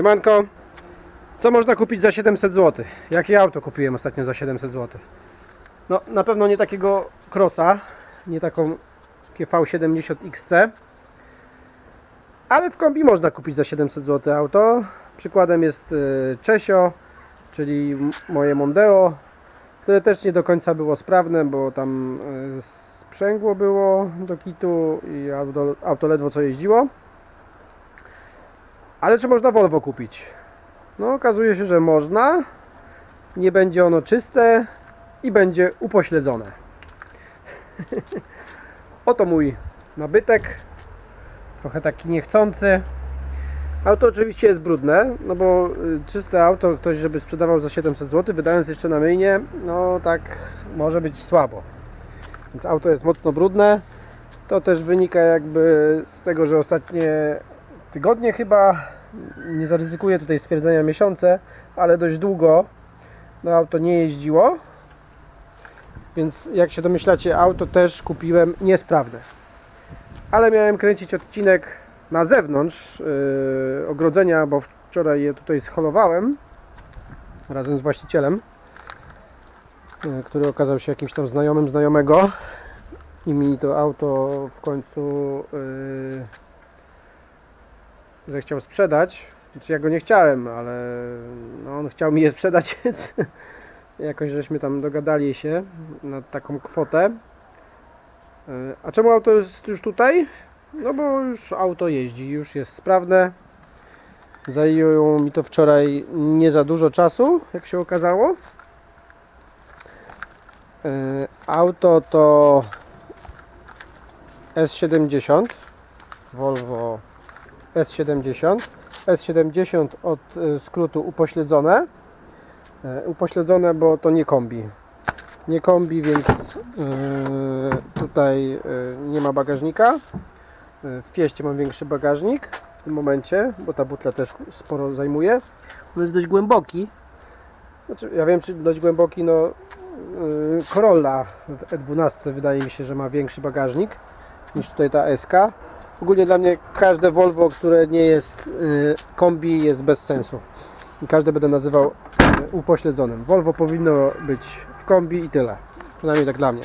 Siemanko, co można kupić za 700 zł? Jakie auto kupiłem ostatnio za 700 zł? No, na pewno nie takiego Crossa, nie taką V70 XC, ale w kombi można kupić za 700 zł auto. Przykładem jest y, Czesio, czyli moje Mondeo, które też nie do końca było sprawne, bo tam y, sprzęgło było do kitu i auto, auto ledwo co jeździło. Ale czy można Volvo kupić? No okazuje się, że można. Nie będzie ono czyste i będzie upośledzone. Oto mój nabytek. Trochę taki niechcący. Auto oczywiście jest brudne, no bo y, czyste auto ktoś, żeby sprzedawał za 700 zł, wydając jeszcze na myjnie, no tak może być słabo. Więc auto jest mocno brudne. To też wynika jakby z tego, że ostatnie tygodnie chyba, nie zaryzykuję tutaj stwierdzenia miesiące, ale dość długo no auto nie jeździło. Więc jak się domyślacie, auto też kupiłem niesprawne. Ale miałem kręcić odcinek na zewnątrz yy, ogrodzenia, bo wczoraj je tutaj scholowałem razem z właścicielem, yy, który okazał się jakimś tam znajomym znajomego i mi to auto w końcu yy, zechciał sprzedać. Znaczy ja go nie chciałem, ale no, on chciał mi je sprzedać, więc jakoś żeśmy tam dogadali się na taką kwotę. Yy, A czemu auto jest już tutaj? No bo już auto jeździ, już jest sprawne. Zajęło mi to wczoraj nie za dużo czasu, jak się okazało. Yy, Auto to S70 Volvo S70 S70 od y, skrótu upośledzone. E, upośledzone, bo to nie kombi. Nie kombi, więc y, tutaj nie ma bagażnika. W Fieście mam większy bagażnik w tym momencie, bo ta butla też sporo zajmuje. On jest dość głęboki. Znaczy, ja wiem czy dość głęboki no Corolla w E12 wydaje mi się, że ma większy bagażnik niż tutaj ta SK. Ogólnie dla mnie każde Volvo, które nie jest y, kombi jest bez sensu. I każde będę nazywał y, upośledzonym. Volvo powinno być w kombi i tyle. Przynajmniej tak dla mnie.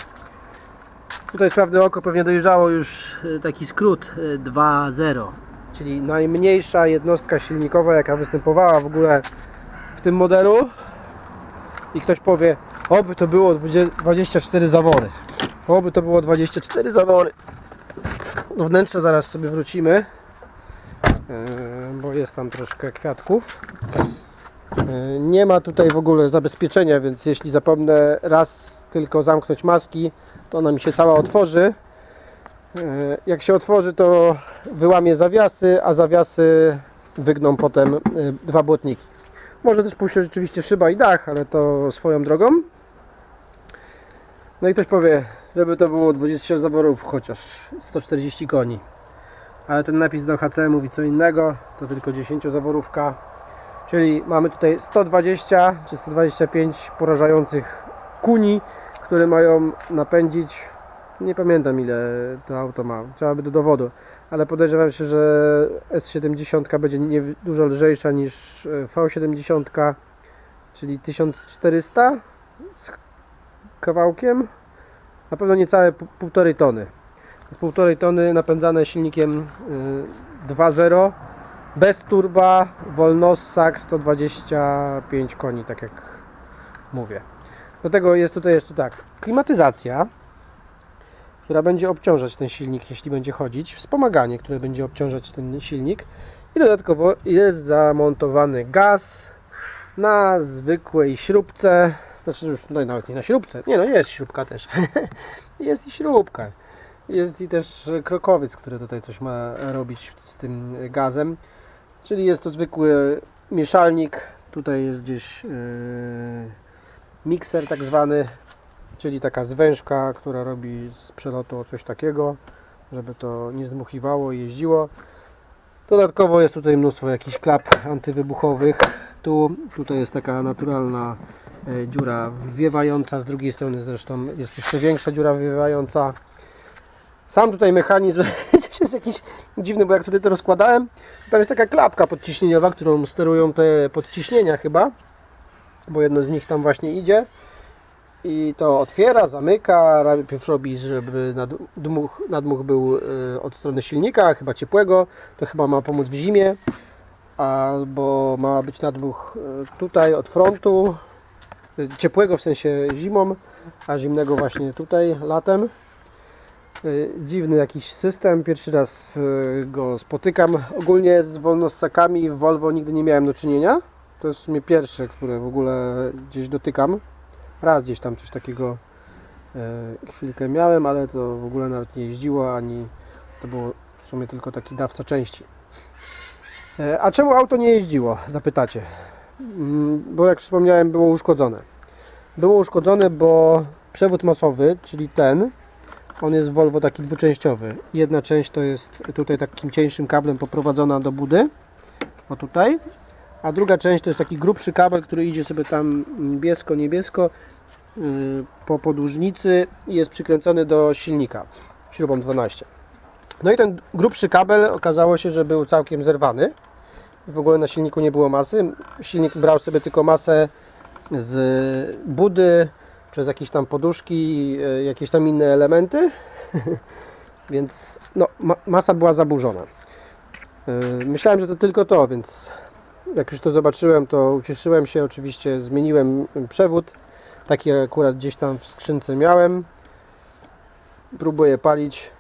Tutaj sprawne oko pewnie dojrzało już y, taki skrót y, 2.0, czyli najmniejsza jednostka silnikowa jaka występowała w ogóle w tym modelu. I ktoś powie, oby to było 20 24 zawory. Oby to było 24 zawory. Do wnętrza zaraz sobie wrócimy, yy, bo jest tam troszkę kwiatków. Yy, Nie ma tutaj w ogóle zabezpieczenia, więc jeśli zapomnę raz tylko zamknąć maski, to ona mi się cała otworzy. Yy, Jak się otworzy, to wyłamie zawiasy, a zawiasy wygną potem dwa błotniki. Może też pójść rzeczywiście szyba i dach, ale to swoją drogą. No i ktoś powie, żeby to było 20 zaworów, chociaż 140 koni. Ale ten napis do HC mówi co innego, to tylko 10 zaworówka. Czyli mamy tutaj 120 czy 125 porażających kuni, które mają napędzić. Nie pamiętam ile to auto ma, trzeba by do dowodu. Ale podejrzewam się, że S70 będzie nie, dużo lżejsza niż e, V70, czyli 1400 z kawałkiem. Na pewno niecałe pół- półtorej tony. Z półtorej tony napędzane silnikiem y, 2.0 bez turba, wolnossak 125 koni, tak jak mówię. Do tego jest tutaj jeszcze tak, klimatyzacja, która będzie obciążać ten silnik, jeśli będzie chodzić, wspomaganie, które będzie obciążać ten silnik. I dodatkowo jest zamontowany gaz na zwykłej śrubce, znaczy już tutaj nawet nie na śrubce, nie no jest śrubka też, jest i śrubka, jest i też krokowiec, który tutaj coś ma robić z tym gazem, czyli jest to zwykły mieszalnik, tutaj jest gdzieś yy, mikser tak zwany, czyli taka zwężka, która robi z przelotu coś takiego, żeby to nie zdmuchiwało i jeździło. Dodatkowo jest tutaj mnóstwo jakichś klap antywybuchowych. Tu, tutaj jest taka naturalna dziura wwiewająca, z drugiej strony zresztą jest jeszcze większa dziura wwiewająca. Sam tutaj mechanizm też jest jakiś dziwny, bo jak sobie to rozkładałem, tam jest taka klapka podciśnieniowa, którą sterują te podciśnienia chyba, bo jedno z nich tam właśnie idzie i to otwiera, zamyka, najpierw robi, żeby nadmuch, nadmuch był y, od strony silnika, chyba ciepłego, to chyba ma pomóc w zimie, albo ma być nadmuch y, tutaj od frontu, ciepłego w sensie zimą, a zimnego właśnie tutaj latem. Y, Dziwny jakiś system, pierwszy raz y, go spotykam. Ogólnie z wolnossakami w Volvo nigdy nie miałem do czynienia. To jest w sumie pierwsze, które w ogóle gdzieś dotykam. Raz gdzieś tam coś takiego y, chwilkę miałem, ale to w ogóle nawet nie jeździło, ani to było w sumie tylko taki dawca części. A czemu auto nie jeździło? Zapytacie. Mm, Bo jak wspomniałem, było uszkodzone. Było uszkodzone, bo przewód masowy, czyli ten, on jest Volvo taki dwuczęściowy. Jedna część to jest tutaj takim cieńszym kablem poprowadzona do budy, o tutaj, a druga część to jest taki grubszy kabel, który idzie sobie tam niebiesko-niebiesko yy, po podłużnicy i jest przykręcony do silnika śrubą 12. No i ten grubszy kabel okazało się, że był całkiem zerwany. W ogóle na silniku nie było masy. Silnik brał sobie tylko masę z budy, przez jakieś tam poduszki, e, jakieś tam inne elementy. więc no, ma, masa była zaburzona. E, Myślałem, że to tylko to, więc jak już to zobaczyłem, to ucieszyłem się. Oczywiście zmieniłem przewód. Taki akurat gdzieś tam w skrzynce miałem. Próbuję palić.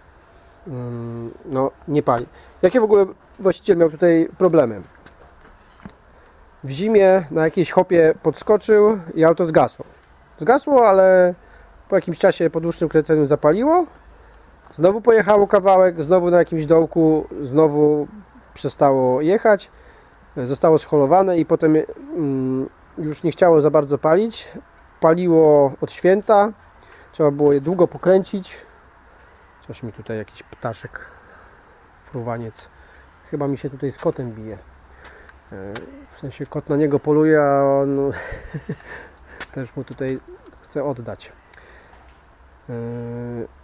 Mm, No, nie pali. Jakie w ogóle właściciel miał tutaj problemy? W zimie na jakiejś hopie podskoczył i auto zgasło. Zgasło, ale po jakimś czasie po dłuższym kręceniu zapaliło. Znowu pojechało kawałek, znowu na jakimś dołku, znowu przestało jechać. Zostało scholowane i potem mm, już nie chciało za bardzo palić. Paliło od święta. Trzeba było je długo pokręcić. Coś mi tutaj jakiś ptaszek, fruwaniec. Chyba mi się tutaj z kotem bije. E, W sensie kot na niego poluje, a on też mu tutaj chce oddać. Yy,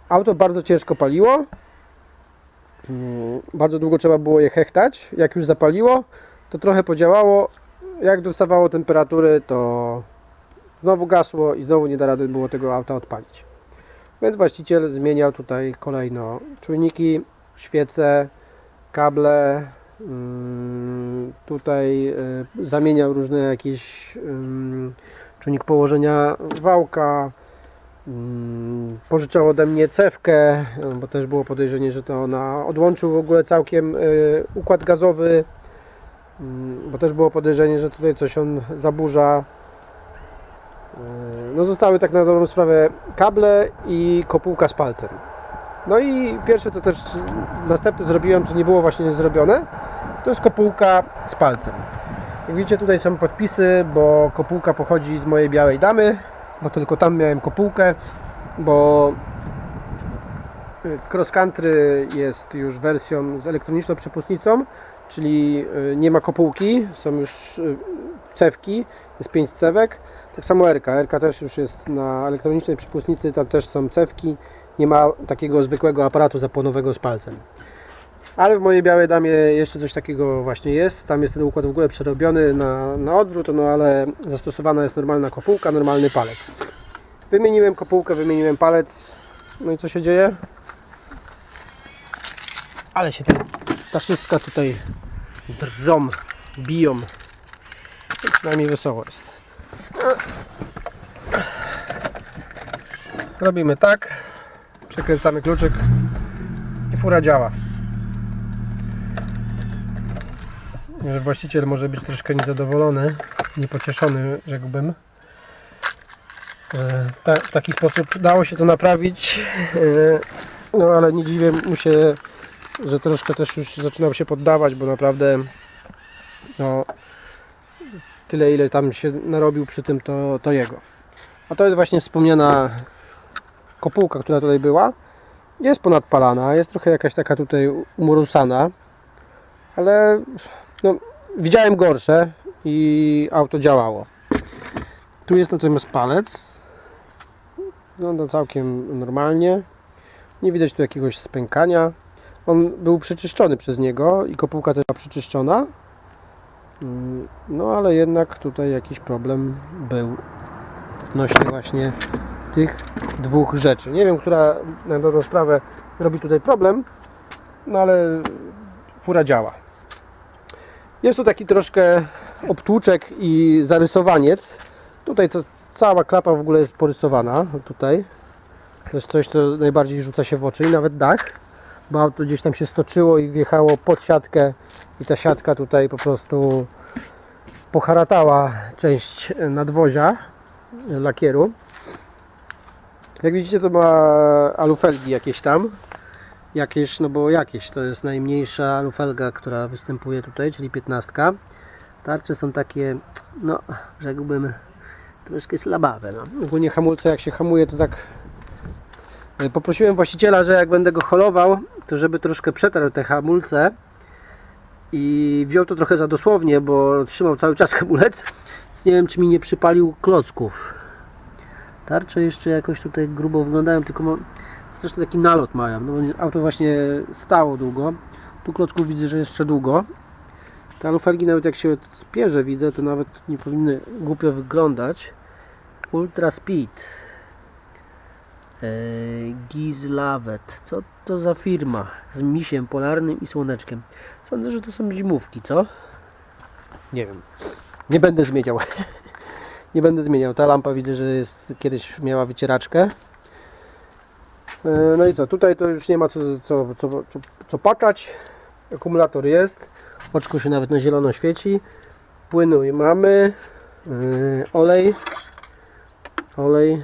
Auto bardzo ciężko paliło. Yy, Bardzo długo trzeba było je hechtać. Jak już zapaliło, to trochę podziałało. Jak dostawało temperatury, to znowu gasło i znowu nie da rady było tego auta odpalić. Więc właściciel zmieniał tutaj kolejno czujniki, świece, kable. Tutaj yy, zamieniał różne jakieś czujnik położenia wałka. mm, Pożyczał ode mnie cewkę, y, bo też było podejrzenie, że to ona odłączył w ogóle całkiem y, układ gazowy, mm, bo też było podejrzenie, że tutaj coś on zaburza. No zostały tak na dobrą sprawę kable i kopułka z palcem. No i pierwsze to też następne zrobiłem, co nie było właśnie zrobione, to jest kopułka z palcem. Jak widzicie tutaj są podpisy, bo kopułka pochodzi z mojej białej damy, bo tylko tam miałem kopułkę, bo y, cross country jest już wersją z elektroniczną przepustnicą, czyli y, nie ma kopułki, są już y, cewki, jest 5 cewek. Tak samo RK, RK też już jest na elektronicznej przepustnicy, tam też są cewki, nie ma takiego zwykłego aparatu zapłonowego z palcem. Ale w mojej białej damie jeszcze coś takiego właśnie jest. Tam jest ten układ w ogóle przerobiony na, na odwrót, no ale zastosowana jest normalna kopułka, normalny palec. Wymieniłem kopułkę, wymieniłem palec. No i co się dzieje? Ale się te taszyska tutaj drżą, biją. Przynajmniej wesoło jest. Robimy tak. Przekręcamy kluczyk i fura działa. Że właściciel może być troszkę niezadowolony, niepocieszony, rzekłbym. E, Ta, w taki sposób dało się to naprawić, e, no ale nie dziwię mu się, że troszkę też już zaczynał się poddawać, bo naprawdę no, tyle ile tam się narobił przy tym to, to jego. A to jest właśnie wspomniana kopułka, która tutaj była. Jest ponadpalana, jest trochę jakaś taka tutaj umorusana, ale no, widziałem gorsze i auto działało. Tu jest natomiast palec. Wygląda całkiem normalnie. Nie widać tu jakiegoś spękania. On był przeczyszczony przez niego i kopułka też była przeczyszczona. Mm, No ale jednak tutaj jakiś problem był odnośnie właśnie tych dwóch rzeczy. Nie wiem, która na dobrą sprawę robi tutaj problem, no ale fura działa. Jest tu taki troszkę obtłuczek i zarysowaniec. Tutaj to cała klapa w ogóle jest porysowana. Tutaj. To jest coś, co najbardziej rzuca się w oczy i nawet dach, bo auto gdzieś tam się stoczyło i wjechało pod siatkę i ta siatka tutaj po prostu poharatała część nadwozia lakieru. Jak widzicie to ma alufelgi jakieś tam. Jakieś, no bo jakieś, to jest najmniejsza alufelga, która występuje tutaj, czyli 15. Tarcze są takie, no rzekłbym, troszkę slabawe. No. Ogólnie hamulce jak się hamuje to tak E, Poprosiłem właściciela, że jak będę go holował, to żeby troszkę przetarł te hamulce i wziął to trochę za dosłownie, bo trzymał cały czas hamulec, więc nie wiem czy mi nie przypalił klocków. Tarcze jeszcze jakoś tutaj grubo wyglądają, tylko straszny taki nalot mają, no auto właśnie stało długo. Tu klocków widzę, że jeszcze długo. Te alufelgi nawet jak się spierze widzę, to nawet nie powinny głupio wyglądać. Ultra Speed. Eee, Gizlawet. Co to za firma? Z misiem polarnym i słoneczkiem. Sądzę, że to są zimówki, co? Nie wiem. Nie będę zmieniał. Nie będę zmieniał. Ta lampa widzę, że jest kiedyś miała wycieraczkę. Eee, No i co? Tutaj to już nie ma co, co, co, co, co. Akumulator jest. Oczko się nawet na zielono świeci. Płynu mamy. Eee, Olej. Olej.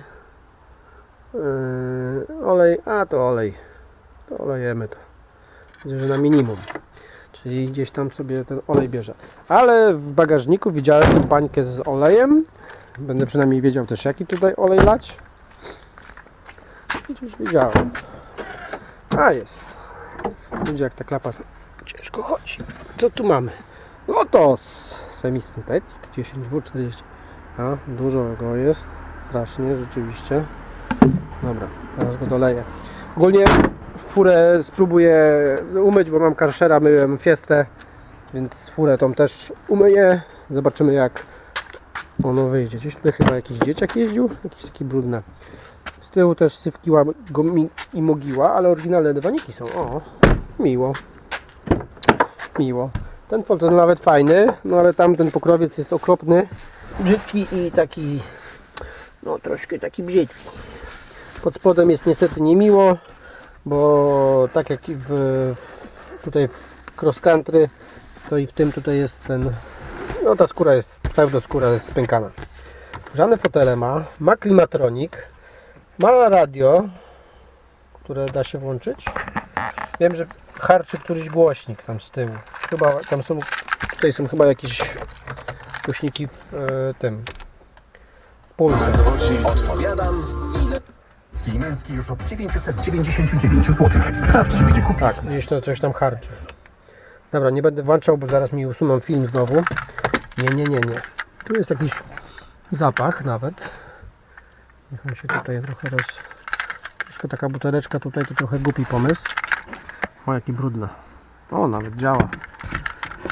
Yy, olej, a to olej. To olejemy to. Widzę, że na minimum. Czyli gdzieś tam sobie ten olej bierze. Ale w bagażniku widziałem bańkę z olejem. Będę przynajmniej wiedział też jaki tutaj olej lać. I już wiedziałem. A jest. Będzie jak ta klapa ciężko chodzi. Co tu mamy? Lotos semisyntetyk 10W40. A, dużo go jest. Strasznie, rzeczywiście. Dobra, teraz go doleję. Ogólnie furę spróbuję umyć, bo mam karszera, myłem fiestę, więc furę tą też umyję. Zobaczymy jak ono wyjdzie. Gdzieś tutaj chyba jakiś dzieciak jeździł, jakiś taki brudny. Z tyłu też sywkiła i mogiła, ale oryginalne dywaniki są. O, miło. Miło. Ten fotel nawet fajny, no ale tamten pokrowiec jest okropny, brzydki i taki, no troszkę taki brzydki. Pod spodem jest niestety niemiło, bo tak jak i w, w, tutaj w cross country, to i w tym tutaj jest ten, no ta skóra jest, pseudoskóra jest spękana. Żadne fotele ma, ma klimatronik, ma radio, które da się włączyć. Wiem, że harczy któryś głośnik tam z tyłu. Chyba tam są, tutaj są chyba jakieś głośniki w e, tym, w pulsie. Odpowiadam. Męski męski już od 999 zł. Sprawdź, gdzie kupisz. Tak, gdzieś to coś tam harczy. Dobra, nie będę włączał, bo zaraz mi usuną film znowu. Nie, nie, nie, nie. Tu jest jakiś zapach nawet. Niech on się tutaj trochę roz... Troszkę taka buteleczka tutaj to trochę głupi pomysł. O, jaki brudna. O, nawet działa.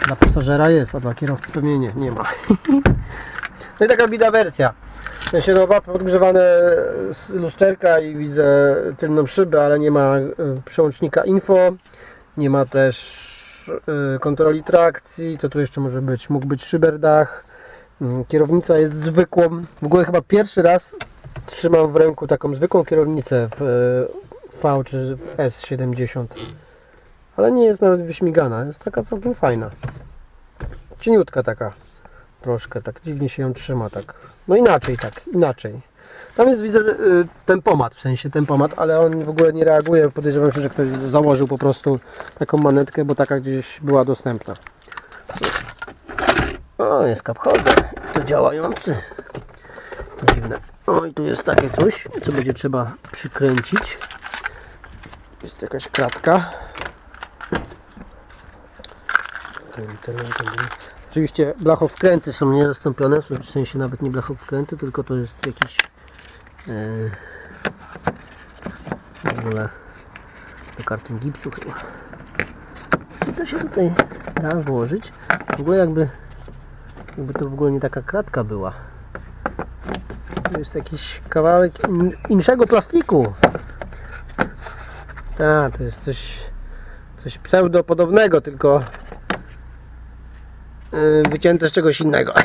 Dla pasażera jest, a dla kierowcy pewnie nie, nie ma. No i taka bida wersja. W sensie no ma podgrzewane lusterka i widzę tylną szybę, ale nie ma y, przełącznika info, nie ma też y, kontroli trakcji, co tu jeszcze może być? Mógł być szyberdach, Mm, kierownica jest zwykłą, w ogóle chyba pierwszy raz trzymam w ręku taką zwykłą kierownicę w y, V czy w S70, ale nie jest nawet wyśmigana, jest taka całkiem fajna, cieniutka taka troszkę, tak dziwnie się ją trzyma, tak. No inaczej, tak, inaczej. Tam jest, widzę, y, tempomat, w sensie tempomat, ale on w ogóle nie reaguje. Podejrzewam się, że ktoś założył po prostu taką manetkę, bo taka gdzieś była dostępna. O, jest cup holder, to działający. Dziwne. O, i tu jest takie coś, co będzie trzeba przykręcić. Jest jakaś kratka. Oczywiście blachowkręty są niezastąpione, w sensie nawet nie blachowkręty, tylko to jest jakiś e, w ogóle To karton gipsu chyba. Czy to się tutaj da włożyć? W ogóle jakby, jakby to w ogóle nie taka kratka była. To jest jakiś kawałek in, inszego plastiku. Tak, to jest coś, coś pseudopodobnego, tylko yy, wycięte z czegoś innego.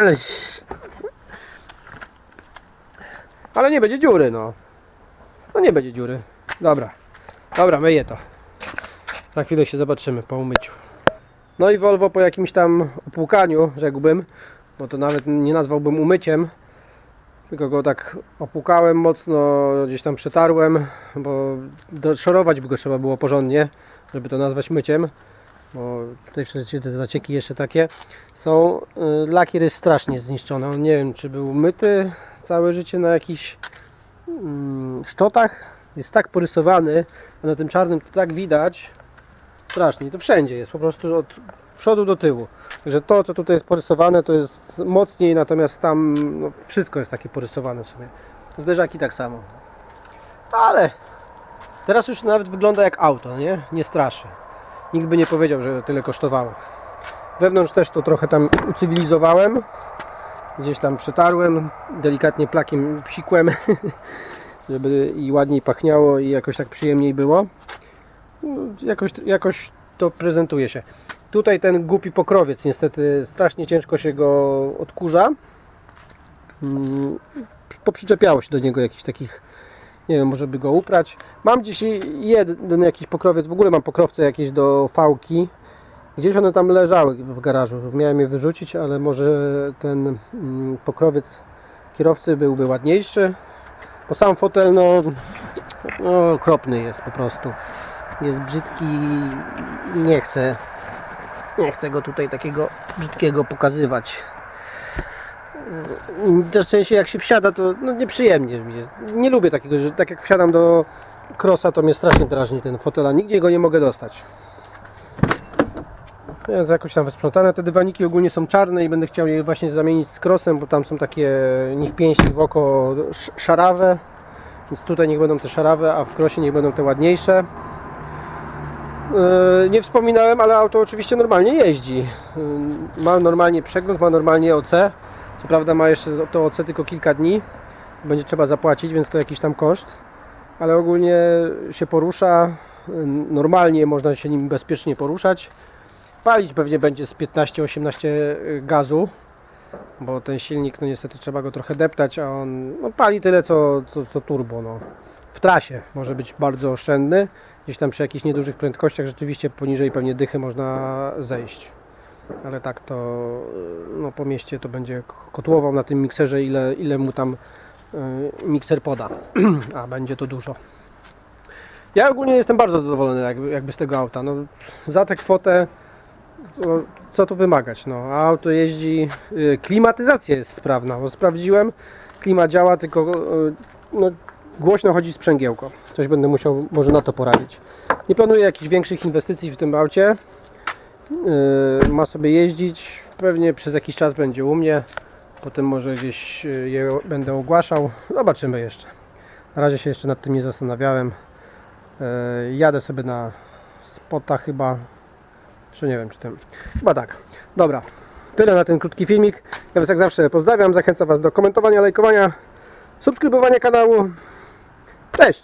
Ale, ale nie będzie dziury, no. No nie będzie dziury. Dobra. Dobra, myję to. Za chwilę się zobaczymy po umyciu. No i Volvo po jakimś tam opłukaniu, rzekłbym, bo to nawet nie nazwałbym umyciem, tylko go tak opłukałem mocno, gdzieś tam przetarłem, bo doszorować by go trzeba było porządnie, żeby to nazwać myciem, bo jeszcze te zacieki jeszcze takie są. y, Lakier jest strasznie zniszczony, on nie wiem czy był myty całe życie na jakichś mm, szczotach, jest tak porysowany, a na tym czarnym to tak widać, strasznie, to wszędzie jest, po prostu od przodu do tyłu. Także to, co tutaj jest porysowane, to jest mocniej, natomiast tam no, wszystko jest takie porysowane w sumie. Zderzaki tak samo. Ale teraz już nawet wygląda jak auto, nie? Nie straszy. Nikt by nie powiedział, że tyle kosztowało. Wewnątrz też to trochę tam ucywilizowałem. Gdzieś tam przetarłem, delikatnie plakiem psikłem, żeby i ładniej pachniało i jakoś tak przyjemniej było. No, jakoś, jakoś to prezentuje się. Tutaj ten głupi pokrowiec, niestety strasznie ciężko się go odkurza. Mm, Poprzyczepiało się do niego jakichś takich, nie wiem, może by go uprać. Mam gdzieś jeden jakiś pokrowiec, w ogóle mam pokrowce jakieś do fałki. Gdzieś one tam leżały w garażu. Miałem je wyrzucić, ale może ten mm, pokrowiec kierowcy byłby ładniejszy. Bo sam fotel, no, no okropny jest po prostu. Jest brzydki, nie chcę nie chcę go tutaj takiego brzydkiego pokazywać. Yy, Też w sensie jak się wsiada to no, nieprzyjemnie mi jest. Nie lubię takiego, że tak jak wsiadam do krosa to mnie strasznie drażni ten fotel, a nigdzie go nie mogę dostać. Więc jakoś tam wysprzątane. Te dywaniki ogólnie są czarne i będę chciał je właśnie zamienić z krosem, bo tam są takie nie w pięści w oko sz- szarawe. Więc tutaj niech będą te szarawe, a w krosie niech będą te ładniejsze. Yy, Nie wspominałem, ale auto oczywiście normalnie jeździ. Yy, Ma normalnie przegląd, ma normalnie OC. Co prawda ma jeszcze to OC tylko kilka dni. Będzie trzeba zapłacić, więc to jakiś tam koszt. Ale ogólnie się porusza. Yy, Normalnie można się nim bezpiecznie poruszać. Palić pewnie będzie z 15-18 gazu. Bo ten silnik, no niestety trzeba go trochę deptać, a on no, pali tyle co, co, co turbo. No. W trasie może być bardzo oszczędny gdzieś tam przy jakichś niedużych prędkościach rzeczywiście poniżej pewnie dychy można zejść. Ale tak to no, po mieście to będzie kotłował na tym mikserze ile, ile mu tam y, mikser poda. A będzie to dużo. Ja ogólnie jestem bardzo zadowolony jakby, jakby z tego auta. No, za tę kwotę to, co tu wymagać? No, auto jeździ, y, klimatyzacja jest sprawna, bo sprawdziłem, klima działa, tylko y, no, głośno chodzi sprzęgiełko. Coś będę musiał może na to poradzić. Nie planuję jakichś większych inwestycji w tym aucie. Yy, ma sobie jeździć. Pewnie przez jakiś czas będzie u mnie. Potem może gdzieś yy, je będę ogłaszał. Zobaczymy jeszcze. Na razie się jeszcze nad tym nie zastanawiałem. Yy, jadę sobie na spota chyba. Czy nie wiem, czy tym. Chyba tak. Dobra. Tyle na ten krótki filmik. Ja Was jak zawsze pozdrawiam. Zachęcam Was do komentowania, lajkowania, subskrybowania kanału. Cześć!